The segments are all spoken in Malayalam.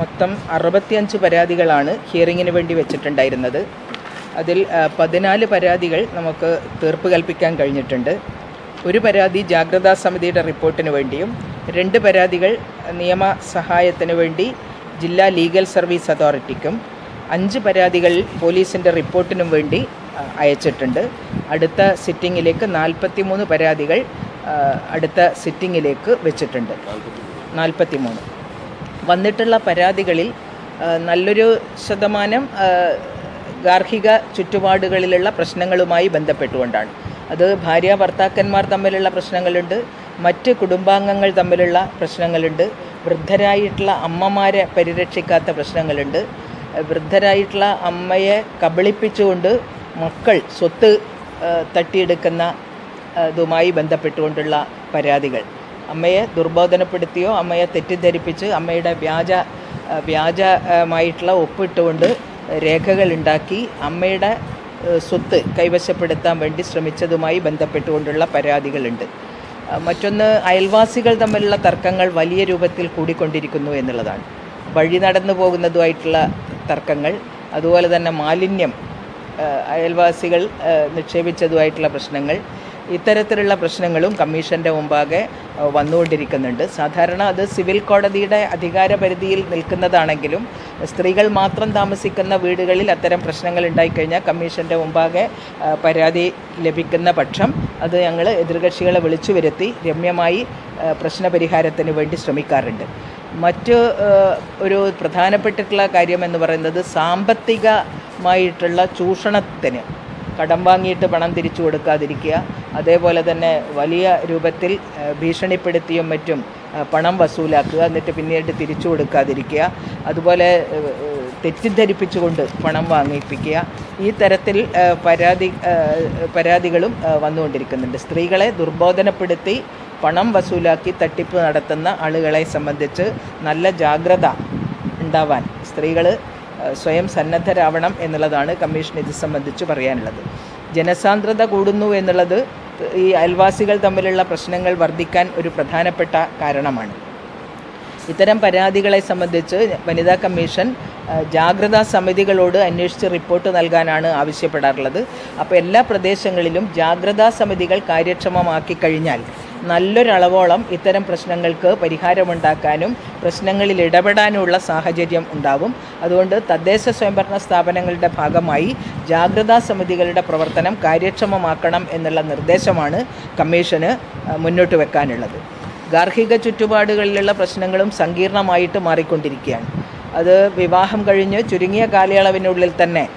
മൊത്തം അറുപത്തിയഞ്ച് പരാതികളാണ് ഹിയറിങ്ങിന് വേണ്ടി വെച്ചിട്ടുണ്ടായിരുന്നത്. അതിൽ പതിനാല് പരാതികൾ നമുക്ക് തീർപ്പ് കൽപ്പിക്കാൻ കഴിഞ്ഞിട്ടുണ്ട്. ഒരു പരാതി ജാഗ്രതാ സമിതിയുടെ റിപ്പോർട്ടിന് വേണ്ടിയും രണ്ട് പരാതികൾ നിയമ സഹായത്തിന് വേണ്ടി ജില്ലാ ലീഗൽ സർവീസ് അതോറിറ്റിക്കും അഞ്ച് പരാതികൾ പോലീസിന്റെ റിപ്പോർട്ടിനും വേണ്ടി അയച്ചിട്ടുണ്ട്. അടുത്ത സിറ്റിങ്ങിലേക്ക് നാൽപ്പത്തി മൂന്ന് പരാതികൾ അടുത്ത സിറ്റിങ്ങിലേക്ക് വെച്ചിട്ടുണ്ട്. നാൽപ്പത്തി മൂന്ന് വന്നിട്ടുള്ള പരാതികളിൽ നല്ലൊരു ശതമാനം ഗാർഹിക ചുറ്റുപാടുകളിലുള്ള പ്രശ്നങ്ങളുമായി ബന്ധപ്പെട്ടുകൊണ്ടാണ്. അത് ഭാര്യ ഭർത്താക്കന്മാർ തമ്മിലുള്ള പ്രശ്നങ്ങളുണ്ട് മറ്റ് കുടുംബാംഗങ്ങൾ തമ്മിലുള്ള പ്രശ്നങ്ങളുണ്ട് വൃദ്ധരായിട്ടുള്ള അമ്മമാരെ പരിരക്ഷിക്കാത്ത പ്രശ്നങ്ങളുണ്ട് വൃദ്ധരായിട്ടുള്ള അമ്മയെ കബളിപ്പിച്ചുകൊണ്ട് മക്കൾ സ്വത്ത് തട്ടിയെടുക്കുന്ന ഇതുമായി ബന്ധപ്പെട്ടുകൊണ്ടുള്ള പരാതികൾ. അമ്മയെ ദുർബോധനപ്പെടുത്തിയോ അമ്മയെ തെറ്റിദ്ധരിപ്പിച്ച് അമ്മയുടെ വ്യാജ വ്യാജമായിട്ടുള്ള ഒപ്പിട്ടുകൊണ്ട് രേഖകൾ ഉണ്ടാക്കി അമ്മയുടെ സ്വത്ത് കൈവശപ്പെടുത്താൻ വേണ്ടി ശ്രമിച്ചതുമായി ബന്ധപ്പെട്ടുകൊണ്ടുള്ള പരാതികളുണ്ട്. മറ്റൊന്ന് അയൽവാസികൾ തമ്മിലുള്ള തർക്കങ്ങൾ വലിയ രൂപത്തിൽ കൂടിക്കൊണ്ടിരിക്കുന്നു എന്നുള്ളതാണ്. വഴി നടന്നു പോകുന്നതുമായിട്ടുള്ള തർക്കങ്ങൾ അതുപോലെ തന്നെ മാലിന്യം അയൽവാസികൾ നിക്ഷേപിച്ചതുമായിട്ടുള്ള പ്രശ്നങ്ങൾ ഇത്തരത്തിലുള്ള പ്രശ്നങ്ങളും കമ്മീഷന്റെ മുമ്പാകെ വന്നുകൊണ്ടിരിക്കുന്നുണ്ട്. സാധാരണ അത് സിവിൽ കോടതിയുടെ അധികാര പരിധിയിൽ നിൽക്കുന്നതാണെങ്കിലും സ്ത്രീകൾ മാത്രം താമസിക്കുന്ന വീടുകളിൽ അത്തരം പ്രശ്നങ്ങൾ ഉണ്ടായിക്കഴിഞ്ഞാൽ കമ്മീഷന്റെ മുമ്പാകെ പരാതി ലഭിക്കുന്ന പക്ഷം അത് ഞങ്ങൾ എതിർകക്ഷികളെ വിളിച്ചു വരുത്തി രമ്യമായി പ്രശ്നപരിഹാരത്തിന് വേണ്ടി ശ്രമിക്കാറുണ്ട്. മറ്റ് ഒരു പ്രധാനപ്പെട്ടിട്ടുള്ള കാര്യം എന്ന് പറയുന്നത് സാമ്പത്തികമായിട്ടുള്ള ചൂഷണത്തിന് കടം വാങ്ങിയിട്ട് പണം തിരിച്ചു കൊടുക്കാതിരിക്കുക. അതേപോലെ തന്നെ വലിയ രൂപത്തിൽ ഭീഷണിപ്പെടുത്തിയും മറ്റും പണം വസൂലാക്കുക. എന്നിട്ട് പിന്നീട് തിരിച്ചു കൊടുക്കാതിരിക്കുക. അതുപോലെ തെറ്റിദ്ധരിപ്പിച്ചുകൊണ്ട് പണം വാങ്ങിപ്പിക്കുക. ഈ തരത്തിൽ പരാതി പരാതികളും വന്നുകൊണ്ടിരിക്കുന്നുണ്ട്. സ്ത്രീകളെ ദുർബോധനപ്പെടുത്തി പണം വസൂലാക്കി തട്ടിപ്പ് നടത്തുന്ന ആളുകളെ സംബന്ധിച്ച് നല്ല ജാഗ്രത ഉണ്ടാവാൻ സ്ത്രീകൾ സ്വയം സന്നദ്ധരാവണം എന്നുള്ളതാണ് കമ്മീഷൻ ഇത് സംബന്ധിച്ച് പറയാനുള്ളത്. ജനസാന്ദ്രത കൂടുന്നു എന്നുള്ളത് ഈ അയൽവാസികൾ തമ്മിലുള്ള പ്രശ്നങ്ങൾ വർദ്ധിക്കാൻ ഒരു പ്രധാനപ്പെട്ട കാരണമാണ്. ഇത്തരം പരാതികളെ സംബന്ധിച്ച് വനിതാ കമ്മീഷൻ ജാഗ്രതാ സമിതികളോട് അന്വേഷിച്ച് റിപ്പോർട്ട് നൽകാനാണ് ആവശ്യപ്പെടാറുള്ളത്. അപ്പോൾ എല്ലാ പ്രദേശങ്ങളിലും ജാഗ്രതാ സമിതികൾ കാര്യക്ഷമമാക്കി കഴിഞ്ഞാൽ നല്ലൊരളവോളം ഇത്തരം പ്രശ്നങ്ങൾക്ക് പരിഹാരമുണ്ടാക്കാനും പ്രശ്നങ്ങളിൽ ഇടപെടാനുമുള്ള സാഹചര്യം ഉണ്ടാവും. അതുകൊണ്ട് തദ്ദേശ സ്വയംഭരണ സ്ഥാപനങ്ങളുടെ ഭാഗമായി ജാഗ്രതാ സമിതികളുടെ പ്രവർത്തനം കാര്യക്ഷമമാക്കണം എന്നുള്ള നിർദ്ദേശമാണ് കമ്മീഷന് മുന്നോട്ട് വെക്കാനുള്ളത്. ഗാർഹിക ചുറ്റുപാടുകളിലുള്ള പ്രശ്നങ്ങളും സങ്കീർണമായിട്ട് മാറിക്കൊണ്ടിരിക്കുകയാണ്. അത് വിവാഹം കഴിഞ്ഞ് ചുരുങ്ങിയ കാലയളവിനുള്ളിൽ തന്നെ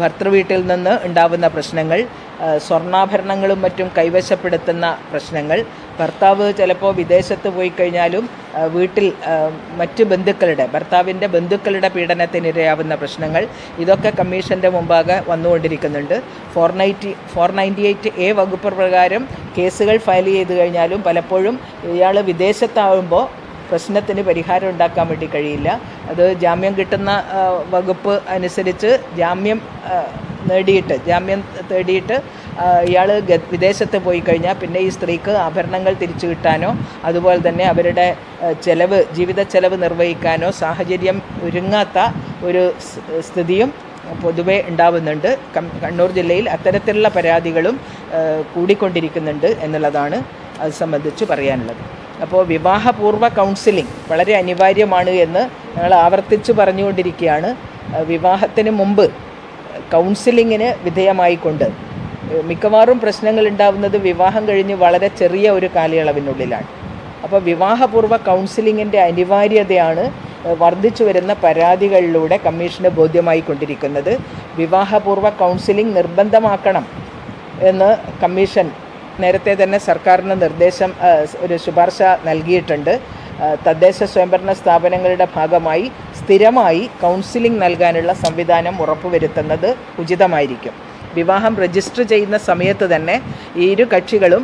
ഭർത്തൃവീട്ടിൽ നിന്ന് ഉണ്ടാവുന്ന പ്രശ്നങ്ങൾ സ്വർണാഭരണങ്ങളും മറ്റും കൈവശപ്പെടുത്തുന്ന പ്രശ്നങ്ങൾ ഭർത്താവ് ചിലപ്പോൾ വിദേശത്ത് പോയി കഴിഞ്ഞാലും വീട്ടിൽ മറ്റ് ബന്ധുക്കളുടെ ഭർത്താവിന്റെ ബന്ധുക്കളുടെ പീഡനത്തിനിരയാവുന്ന പ്രശ്നങ്ങൾ ഇതൊക്കെ കമ്മീഷന്റെ മുമ്പാകെ വന്നുകൊണ്ടിരിക്കുന്നുണ്ട്. Four ninety four ninety eight A വകുപ്പ് പ്രകാരം കേസുകൾ ഫയൽ ചെയ്ത് കഴിഞ്ഞാലും പലപ്പോഴും ഇയാൾ വിദേശത്താവുമ്പോൾ പ്രശ്നത്തിന് പരിഹാരം ഉണ്ടാക്കാൻ വേണ്ടി കഴിയില്ല. അത് ജാമ്യം കിട്ടുന്ന വകുപ്പ് അനുസരിച്ച് ജാമ്യം നേടിയിട്ട് ജാമ്യം തേടിയിട്ട് ഇയാൾ വിദേശത്ത് പോയി കഴിഞ്ഞാൽ പിന്നെ ഈ സ്ത്രീക്ക് ആഭരണങ്ങൾ തിരിച്ചു കിട്ടാനോ അതുപോലെ തന്നെ അവരുടെ ചെലവ് ജീവിത ചെലവ് നിർവഹിക്കാനോ സാഹചര്യം ഒരുങ്ങാത്ത ഒരു സ്ഥിതിയും പൊതുവെ ഉണ്ടാവുന്നുണ്ട്. കണ്ണൂർ ജില്ലയിൽ അത്തരത്തിലുള്ള പരാതികളും കൂടിക്കൊണ്ടിരിക്കുന്നുണ്ട് എന്നുള്ളതാണ് അത് സംബന്ധിച്ച് പറയാനുള്ളത്. അപ്പോൾ വിവാഹപൂർവ കൗൺസിലിംഗ് വളരെ അനിവാര്യമാണ് എന്ന് ഞങ്ങൾ ആവർത്തിച്ച് പറഞ്ഞുകൊണ്ടിരിക്കുകയാണ്. വിവാഹത്തിന് മുമ്പ് കൗൺസിലിങ്ങിന് വിധേയമായിക്കൊണ്ട് മിക്കവാറും പ്രശ്നങ്ങൾ ഉണ്ടാവുന്നത് വിവാഹം കഴിഞ്ഞ് വളരെ ചെറിയ ഒരു കാലയളവിനുള്ളിലാണ്. അപ്പോൾ വിവാഹപൂർവ കൗൺസിലിങ്ങിന്റെ അനിവാര്യതയാണ് വർദ്ധിച്ചു വരുന്ന പരാതികളിലൂടെ കമ്മീഷന് ബോധ്യമായി കൊണ്ടിരിക്കുന്നത്. വിവാഹപൂർവ കൗൺസിലിംഗ് നിർബന്ധമാക്കണം എന്ന് കമ്മീഷൻ നേരത്തെ തന്നെ സർക്കാരിന് നിർദ്ദേശം ഒരു ശുപാർശ നൽകിയിട്ടുണ്ട്. തദ്ദേശ സ്വയംഭരണ സ്ഥാപനങ്ങളുടെ ഭാഗമായി സ്ഥിരമായി കൗൺസിലിംഗ് നൽകാനുള്ള സംവിധാനം ഉറപ്പുവരുത്തുന്നത് ഉചിതമായിരിക്കും. വിവാഹം രജിസ്റ്റർ ചെയ്യുന്ന സമയത്ത് തന്നെ ഇരു കക്ഷികളും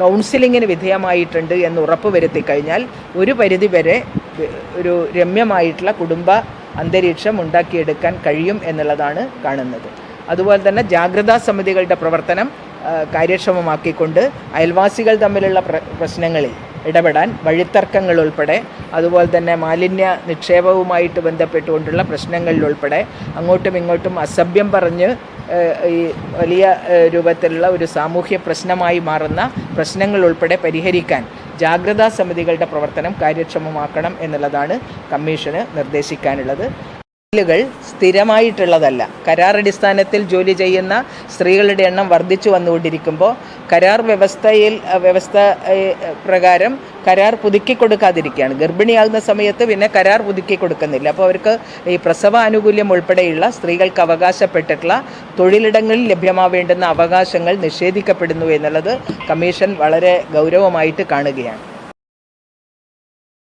കൗൺസിലിങ്ങിന് വിധേയമായിട്ടുണ്ട് എന്ന് ഉറപ്പുവരുത്തി കഴിഞ്ഞാൽ ഒരു പരിധിവരെ വരെ ഒരു രമ്യമായിട്ടുള്ള കുടുംബ അന്തരീക്ഷം ഉണ്ടാക്കിയെടുക്കാൻ കഴിയും എന്നുള്ളതാണ് കാണുന്നത്. അതുപോലെ തന്നെ ജാഗ്രതാ സമിതികളുടെ പ്രവർത്തനം കാര്യക്ഷമമാക്കിക്കൊണ്ട് അയൽവാസികൾ തമ്മിലുള്ള പ്ര പ്രശ്നങ്ങളിൽ ഇടപെടാൻ വഴിത്തർക്കങ്ങൾ ഉൾപ്പെടെ അതുപോലെ തന്നെ മാലിന്യ നിക്ഷേപവുമായിട്ട് ബന്ധപ്പെട്ടുകൊണ്ടുള്ള പ്രശ്നങ്ങളിലുൾപ്പെടെ അങ്ങോട്ടും ഇങ്ങോട്ടും അസഭ്യം പറഞ്ഞ് ഈ വലിയ രൂപത്തിലുള്ള ഒരു സാമൂഹ്യ പ്രശ്നമായി മാറുന്ന പ്രശ്നങ്ങൾ ഉൾപ്പെടെ പരിഹരിക്കാൻ ജാഗ്രതാ സമിതികളുടെ പ്രവർത്തനം കാര്യക്ഷമമാക്കണം എന്നുള്ളതാണ് കമ്മീഷന് നിർദ്ദേശിക്കാനുള്ളത്. തൊഴിലുകൾ സ്ഥിരമായിട്ടുള്ളതല്ല. കരാർ അടിസ്ഥാനത്തിൽ ജോലി ചെയ്യുന്ന സ്ത്രീകളുടെ എണ്ണം വർദ്ധിച്ചു വന്നുകൊണ്ടിരിക്കുമ്പോൾ കരാർ വ്യവസ്ഥയിൽ വ്യവസ്ഥ പ്രകാരം കരാർ പുതുക്കി കൊടുക്കാതിരിക്കുകയാണ്. ഗർഭിണിയാകുന്ന സമയത്ത് പിന്നെ കരാർ പുതുക്കി കൊടുക്കുന്നില്ല. അപ്പോൾ അവർക്ക് ഈ പ്രസവ ആനുകൂല്യം ഉൾപ്പെടെയുള്ള സ്ത്രീകൾക്ക് അവകാശപ്പെട്ടിട്ടുള്ള തൊഴിലിടങ്ങളിൽ ലഭ്യമാവേണ്ടുന്ന അവകാശങ്ങൾ നിഷേധിക്കപ്പെടുന്നു എന്നുള്ളത് കമ്മീഷൻ വളരെ ഗൗരവമായിട്ട് കാണുകയാണ്.